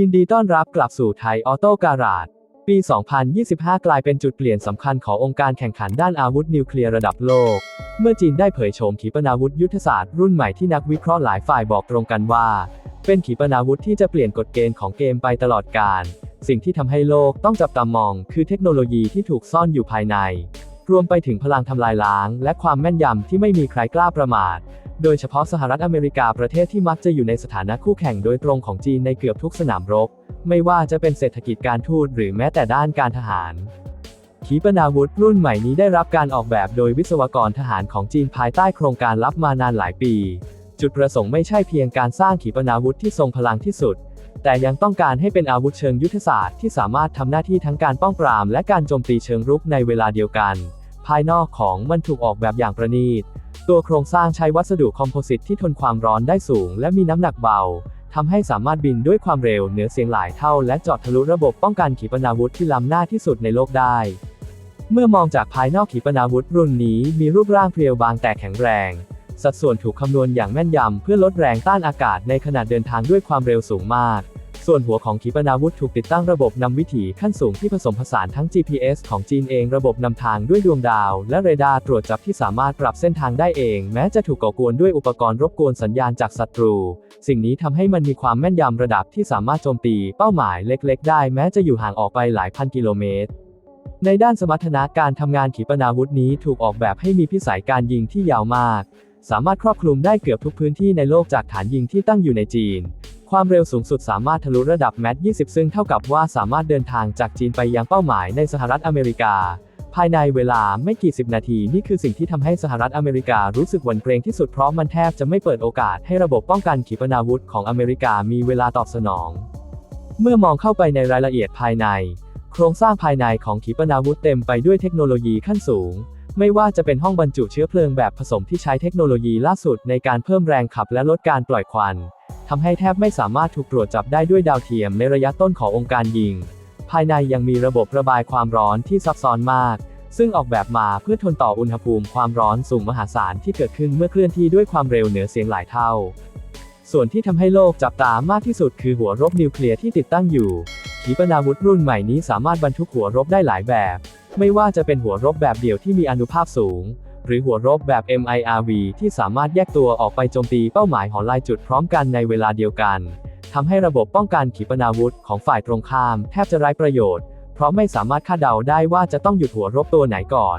ยินดีต้อนรับกลับสู่ไทยออโต้การาดปี 2025 กลายเป็นจุดเปลี่ยนสำคัญขององค์การแข่งขันด้านอาวุธนิวเคลียร์ระดับโลก เมื่อจีนได้เผยโฉมขีปนาวุธยุทธศาสตร์รุ่นใหม่ที่นักวิเคราะห์หลายฝ่ายบอกตรงกันว่า เป็นขีปนาวุธที่จะเปลี่ยนกฎเกณฑ์ของเกมไปตลอดกาลสิ่งที่ทำให้โลกต้องจับตามอง คือเทคโนโลยีที่ถูกซ่อนอยู่ภายใน รวมไปถึงพลังทำลายล้าง และความแม่นยำที่ไม่มีใครกล้าประมาท โดยเฉพาะสหรัฐอเมริกาประเทศที่มักจะอยู่ในสถานะคู่แข่งโดยตรงของจีนในเกือบทุกสนามรบ ไม่ว่าจะเป็นเศรษฐกิจการทูตหรือแม้แต่ด้านการทหาร ขีปนาวุธรุ่นใหม่นี้ได้รับการออกแบบโดยวิศวกรทหารของจีนภายใต้โครงการลับมานานหลายปี จุดประสงค์ไม่ใช่เพียงการสร้างขีปนาวุธที่ทรงพลังที่สุด แต่ยังต้องการให้เป็นอาวุธเชิงยุทธศาสตร์ที่สามารถทำหน้าที่ทั้งการป้องปรามและการโจมตีเชิงรุกในเวลาเดียวกัน ภายนอกของมันถูกออกแบบอย่างประณีต ตัวโครงสร้างใช้วัสดุคอมโพสิตที่ทนความร้อนได้สูง และมีน้ำหนักเบาทำให้สามารถบินด้วยความเร็วเหนือเสียงหลายเท่า และจาะทะลุระบบป้องกันขีปนาวุธที่ล้ำหน้าที่สุดในโลกได้ เมื่อมองจากภายนอกขีปนาวุธรุ่นนี้มีรูปร่างเพรียวบางแต่แข็งแรง สัดส่วนถูกคำนวณอย่างแม่นยำเพื่อลดแรงต้านอากาศในขณะเดินทางด้วยความเร็วสูงมาก ส่วนหัวของขีปนาวุธถูกติดตั้งระบบนำวิถีขั้นสูงที่ผสมผสานทั้ง GPS ของจีนเองระบบนำทางด้วยดวงดาว และเรดาร์ตรวจจับที่สามารถปรับเส้นทางได้เอง แม้จะถูกก่อกวนด้วยอุปกรณ์รบกวนสัญญาณจากศัตรู สิ่งนี้ทำให้มันมีความแม่นยำระดับที่สามารถโจมตีเป้าหมายเล็ก ๆ ได้แม้จะอยู่ห่างออกไปหลายพันกิโลเมตรในด้านสมรรถนะการทำงานขีปนาวุธนี้ถูกออกแบบให้มีพิสัยการยิงที่ยาวมาก สามารถครอบคลุมได้เกือบทุกพื้นที่ในโลกจากฐานยิงที่ตั้งอยู่ในจีน ความเร็วสูงสุดสามารถทะลุระดับแมท 20 ซึ่งเท่ากับว่าสามารถเดินทางจากจีนไปยังเป้าหมายในสหรัฐอเมริกา ภายในเวลาไม่กี่สิบนาทีนี่คือสิ่งที่ทำให้สหรัฐอเมริการู้สึกหวั่นเกรงที่สุดเพราะมันแทบจะไม่เปิดโอกาสให้ระบบป้องกันขีปนาวุธของอเมริกามีเวลาตอบสนอง เมื่อมองเข้าไปในรายละเอียดภายใน โครงสร้างภายในของขีปนาวุธเต็มไปด้วยเทคโนโลยีขั้นสูงไม่ว่าจะเป็นห้องบรรจุเชื้อเพลิงแบบผสมที่ใช้เทคโนโลยีล่าสุดในการเพิ่มแรงขับและลดการปล่อยควัน ทำให้แทบไม่สามารถถูกตรวจจับได้ด้วยดาวเทียมในระยะต้นขององค์การยิง ภายในยังมีระบบระบายความร้อนที่ซับซ้อนมาก ซึ่งออกแบบมาเพื่อทนต่ออุณหภูมิความร้อนสูงมหาศาลที่เกิดขึ้นเมื่อเคลื่อนที่ด้วยความเร็วเหนือเสียงหลายเท่า ส่วนที่ทำให้โลกจับตามากที่สุดคือหัวรบนิวเคลียร์ที่ติดตั้งอยู่ ขีปนาวุธรุ่นใหม่นี้สามารถบรรทุกหัวรบได้หลายแบบ ไม่ว่าจะเป็นหัวรบแบบเดี่ยวที่มีอนุภาคสูง หรือหัวรบแบบ MIRV ที่สามารถแยกตัวออกไปโจมตีเป้าหมายหอลายจุดพร้อมกันในเวลาเดียวกันทำให้ระบบป้องกันขีปนาวุธของฝ่ายตรงข้ามแทบจะไร้ประโยชน์ เพราะไม่สามารถคาดเดาได้ว่าจะต้องหยุดหัวรบตัวไหนก่อน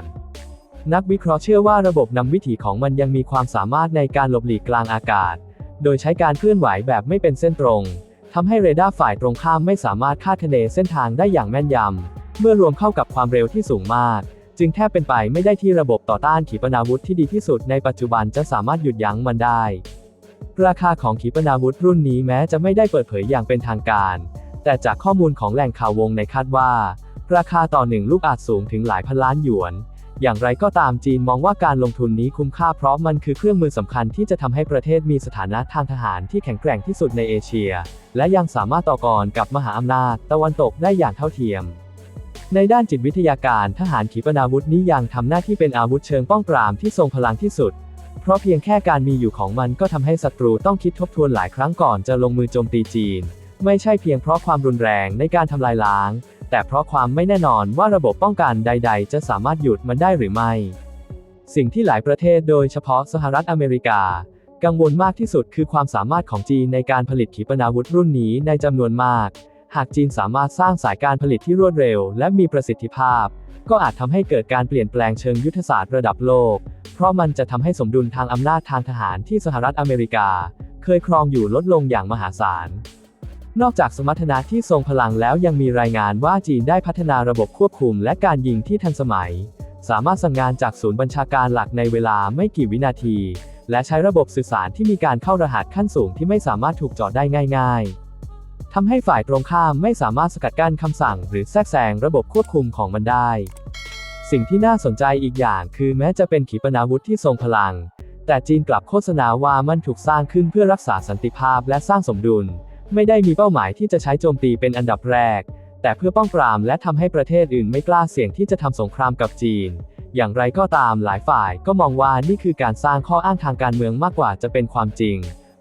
นักวิเคราะห์เชื่อว่าระบบนำวิถีของมันยังมีความสามารถในการหลบหลีกกลางอากาศ โดยใช้การเคลื่อนไหวแบบไม่เป็นเส้นตรงทำให้เรดาร์ฝ่ายตรงข้ามไม่สามารถคาดคะเนเส้นทางได้อย่างแม่นยำเมื่อรวมเข้ากับความเร็วที่สูงมาก จึงแทบเป็นไปไม่ได้ที่ระบบต่อต้านขีปนาวุธที่ดีที่สุดในปัจจุบันจะสามารถหยุดยั้งมันได้ ราคาของขีปนาวุธรุ่นนี้แม้จะไม่ได้เปิดเผยอย่างเป็นทางการ แต่จากข้อมูลของแหล่งข่าววงในคาดว่า ราคาต่อหนึ่งลูกอาจสูงถึงหลายพันล้านหยวน อย่างไรก็ตามจีนมองว่าการลงทุนนี้คุ้มค่าเพราะมันคือเครื่องมือสำคัญที่จะทำให้ประเทศมีสถานะทางทหารที่แข็งแกร่งที่สุดในเอเชีย และยังสามารถต่อกรกับมหาอำนาจตะวันตกได้อย่างเท่าเทียม ในด้านจิตวิทยาการทหารขีปนาวุธนี้ยังทำหน้าที่เป็นอาวุธเชิงป้องปรามที่ทรงพลังที่สุด เพราะเพียงแค่การมีอยู่ของมันก็ทำให้ศัตรูต้องคิดทบทวนหลายครั้งก่อนจะลงมือโจมตีจีน ไม่ใช่เพียงเพราะความรุนแรงในการทำลายล้าง แต่เพราะความไม่แน่นอนว่าระบบป้องกันใด ๆ จะสามารถหยุดมันได้หรือไม่ สิ่งที่หลายประเทศโดยเฉพาะสหรัฐอเมริกา กังวลมากที่สุดคือความสามารถของจีนในการผลิตขีปนาวุธรุ่นนี้ในจำนวนมาก หากจีนสามารถสร้างสายการผลิตที่รวดเร็ว และมีประสิทธิภาพ ก็อาจทำให้เกิดการเปลี่ยนแปลงเชิงยุทธศาสตร์ระดับโลก เพราะมันจะทำให้สมดุลทางอำนาจทางทหารที่สหรัฐอเมริกา เคยครองอยู่ลดลงอย่างมหาศาล นอกจากสมรรถนะที่ทรงพลังแล้วยังมีรายงานว่าจีนได้พัฒนาระบบควบคุมและการยิงที่ทันสมัย สามารถสั่งงานจากศูนย์บัญชาการหลักในเวลาไม่กี่วินาที และใช้ระบบสื่อสารที่มีการเข้ารหัสขั้นสูงที่ไม่สามารถถูกเจาะได้ง่าย ๆ ทำให้ฝ่ายตรงข้ามไม่สามารถสกัดกั้นคำสั่ง หรือแทรกแซงระบบควบคุมของมันได้ สิ่งที่น่าสนใจอีกอย่างคือแม้จะเป็นขีปนาวุธที่ทรงพลัง แต่จีนกลับโฆษณาว่ามันถูกสร้างขึ้นเพื่อรักษาสันติภาพและสร้างสมดุล ไม่ได้มีเป้าหมายที่จะใช้โจมตีเป็นอันดับแรก แต่เพื่อป้องปรามและทำให้ประเทศอื่นไม่กล้าเสี่ยงที่จะทำสงครามกับจีน อย่างไรก็ตามหลายฝ่ายก็มองว่านี่คือการสร้างข้ออ้างทางการเมืองมากกว่าจะเป็นความจริง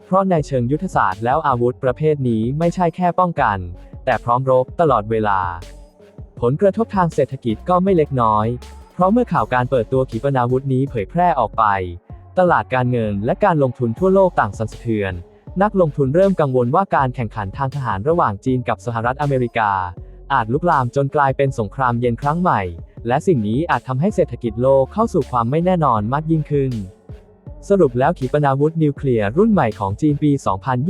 เพราะในเชิงยุทธศาสตร์แล้วอาวุธประเภทนี้ไม่ใช่แค่ป้องกัน แต่พร้อมรบตลอดเวลา ผลกระทบทางเศรษฐกิจก็ไม่เล็กน้อย เพราะเมื่อข่าวการเปิดตัวขีปนาวุธนี้เผยแพร่ออกไป ตลาดการเงินและการลงทุนทั่วโลกต่างสั่นสะเทือน นักลงทุนเริ่มกังวลว่าการแข่งขันทางทหารระหว่างจีนกับสหรัฐอเมริกา อาจลุกลามจนกลายเป็นสงครามเย็นครั้งใหม่ และสิ่งนี้อาจทำให้เศรษฐกิจโลกเข้าสู่ความไม่แน่นอนมากยิ่งขึ้น สรุปแล้วขีปนาวุธนิวเคลียร์รุ่นใหม่ของจีนปี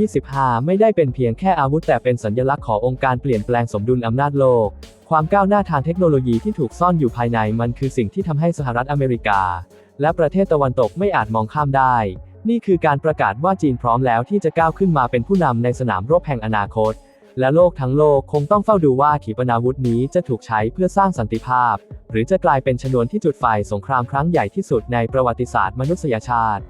2025 ไม่ได้เป็นเพียงแค่อาวุธแต่เป็นสัญลักษณ์ขององค์การเปลี่ยนแปลงสมดุลอำนาจโลก ความก้าวหน้าทางเทคโนโลยีที่ถูกซ่อนอยู่ภายในมันคือสิ่งที่ทำให้สหรัฐอเมริกา และประเทศตะวันตกไม่อาจมองข้ามได้ นี่คือการประกาศว่าจีนพร้อมแล้วที่จะก้าวขึ้นมาเป็นผู้นำในสนามรบแห่งอนาคต และโลกทั้งโลกคงต้องเฝ้าดูว่าขีปนาวุธนี้จะถูกใช้เพื่อสร้างสันติภาพ หรือจะกลายเป็นชนวนที่จุดไฟสงครามครั้งใหญ่ที่สุดในประวัติศาสตร์มนุษยชาติ